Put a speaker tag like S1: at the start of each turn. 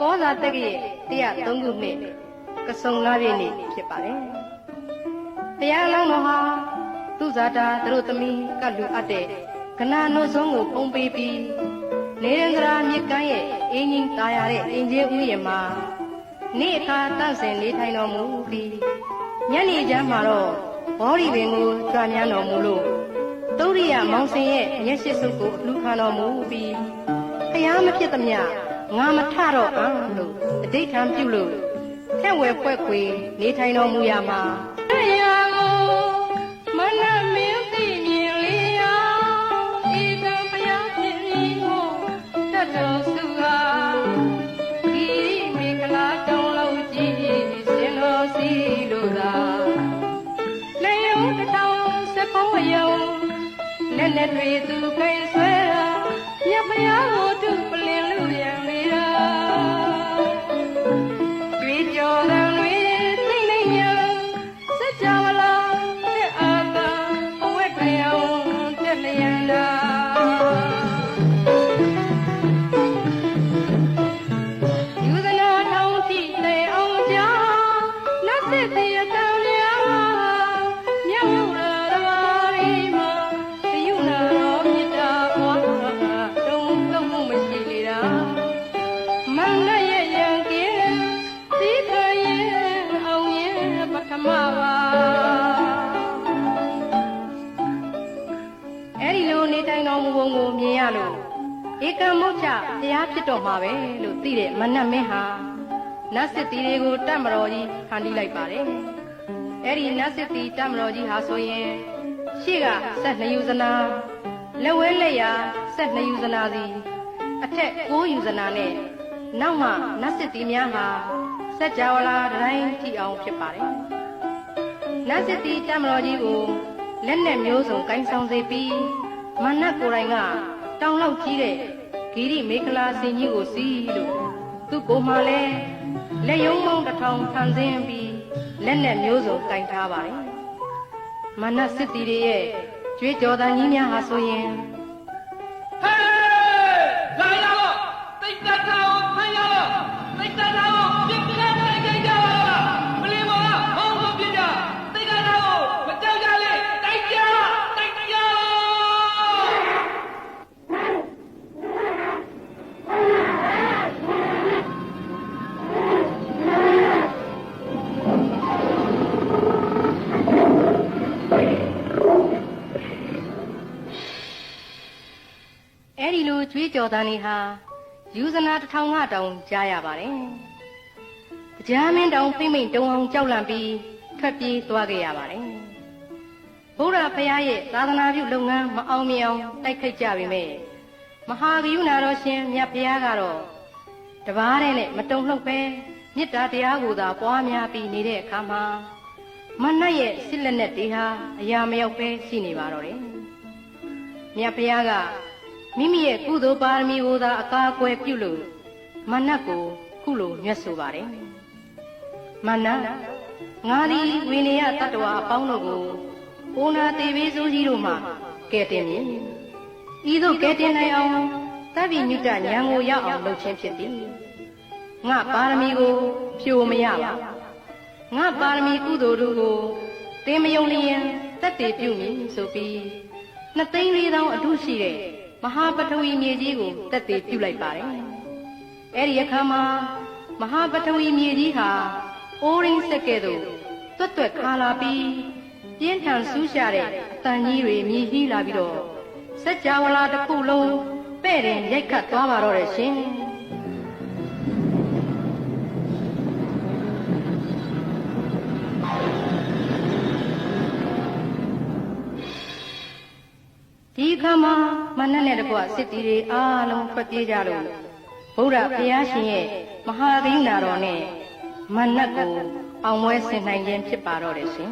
S1: ကောဇာတက္ကရဲ့103ခုနှစ်ကဆုံလာပြည့်နေ့ဖြစ်ပါတယ်။တရားလောင်းတော်ဟာသူဇာတာသူတို့သမီးကလူအပ်တဲ့ကနာနုဆုံးကိုပုံပေးပြီးနေရန္ဒရာမြစ်ကမ်းရဲ့အင်းကြီးတာယာတဲ့အင်ဂျင်ဥယျာဉ်မှာနေ့အခါတန့်စင်နေထိုင်တော်မူပြီးညနေချမ်းမှာတော့ဘောရီပင်ကိုကြွမြန်းတော်မူလို့သုရိယမောင်စင်ရဲ့မျက်ရှိစုပ်ကိုအလှူခံတော်မူပြီးဖျားမဖြစ်သမျှ ငါမထတော့အာလို့အဋိဋ္ဌံပြုလို့ထက်ဝဲဖွဲ့ခွေနေထိုင်တော်မူရာမှာတရားကိုမနမင်းသိမြင်လေရာဤကံဖျားဖြစ်ပြီးဟောတတ်တော်စုဟာဒီမေကလာတောင်းလို့ကြည်ရှင်တော်စီလို့သာလေယုံတစ်ထောင်စကုံးယုံလက်နဲ့တွေသူခိုင်ဆွဲတာမြတ်ဖျားကိုသူပလ လို့ဧကံမုတ်ချတရားဖြစ်တော့မှာပဲလို့သိတဲ့မနတ်မင်းဟာ နတ်စစ်တီတွေကိုတတ်မတော်ကြီးဖန်တီးလိုက်ပါတယ်။အဲ့ဒီနတ်စစ်တီတတ်မတော်ကြီးဟာဆိုရင်ရှေ့ကဆက်နှစ်ယူဇနာလက်ဝဲလက်ရာဆက်နှစ်ယူဇနာစီအထက်ကိုးယူဇနာနဲ့နောက်မှနတ်စစ်တီများဟာစัจ java လာတိုင်းထိအောင်ဖြစ်ပါတယ်။နတ်စစ်တီတတ်မတော်ကြီးကိုလက်နဲ့မျိုးစုံကိုင်းဆောင်စေပြီးမနတ်ကိုယ်တိုင်ကတောင်လောက်ကြီးတဲ့ဂီရိမေခလာစင်ကြီးကိုစီးလို့သူ့ကိုယ်မှလည်း လက်ယုံမောင်းတစ်ထောင်ဖန်ဆင်းပြီးလက်နဲ့မျိုးစုံကင်ထားပါတယ်မနတ်စစ်တီတွေရဲ့ကြွေးကြော်တန်ကြီးများဟာဆိုရင်
S2: ဟေးလာရတော့တိတ်တတ်တာကိုဖမ်းရတော့တိတ်တတ်တာ ကြွေးကြော်တ
S1: န်တွေဟာယူဇနာတစ်ထောင်ကတောင်ကြားရပါတယ်ကြားမင်းတောင်ဖိမ့်မိန်တုံအောင်ကြောက်လန့်ပြီးထွက်ပြေးသွားခဲ့ရပါတယ်ဘုရားဖရာရဲ့သာသနာပြုလုပ်ငန်းမအောင်မြင်အောင်တိုက်ခိုက်ကြပေမဲ့မဟာဂယုဏတော်ရှင်မြတ်ဖရာကတော့တပားတဲ့နဲ့မတုံ့လှုပ်ပဲမေတ္တာတရားကိုသာပွားများပြီးနေတဲ့အခါမှာမနတ်ရဲ့စစ်လက်နဲ့တေဟာအရာမရောက်ပဲရှိနေပါတော့တယ်မြတ်ဖရာက မိမိရဲ့ကုသိုလ်ပါရမီကိုသာအကာအကွယ်ပြုလို့မနတ်ကိုခုလိုညွှတ်ဆိုပါတယ်မနတ်ငါသည်ဝိနည်းတတ္တဝါအပေါင်းတို့ကိုအိုနာတေဘေးစိုးကြီးတို့မှကဲတင်မည်ဤသို့ကဲတင်နိုင်အောင်တပ်ပိညုတဉာဏ်ကိုရောက်အောင်လုပ်ခြင်းဖြစ်သည်ငါပါရမီကိုဖြိုမရပါငါပါရမီကုသိုလ်တို့ကိုတင်မယုံလျင်တက်တည်ပြုမည်ဆိုပြီးနှစ်သိန်းလေးသောအထုရှိတဲ့ မဟာပထဝီမြေကြီးကိုတက်တည်ပြုလိုက်ပါတယ်အဲ့ဒီအခါမှာမဟာပထဝီမြေကြီးဟာအိုးရင်းဆက်ကဲ့သို့တွတ်တွတ်ခါလာပြီးပြင်းထန်ဆူးရှာတဲ့အတန်ကြီးတွေမြည်ဟီးလာပြီးတော့စัจ java လာတစ်ခုလုံးပဲ့တယ်ရိုက်ခတ်သွားပါတော့တယ်ရှင် အခါမှာမနက်နဲ့တကွစစ်တီတွေအားလုံးထွက်ပြေးကြလို့ဗုဒ္ဓဘုရားရှင်ရဲ့မဟာကရုဏာတော်နဲ့မနတ်ကိုအောင်ပွဲဆင်နိုင်ခြင်းဖြစ်ပါတော့တယ်ရှင်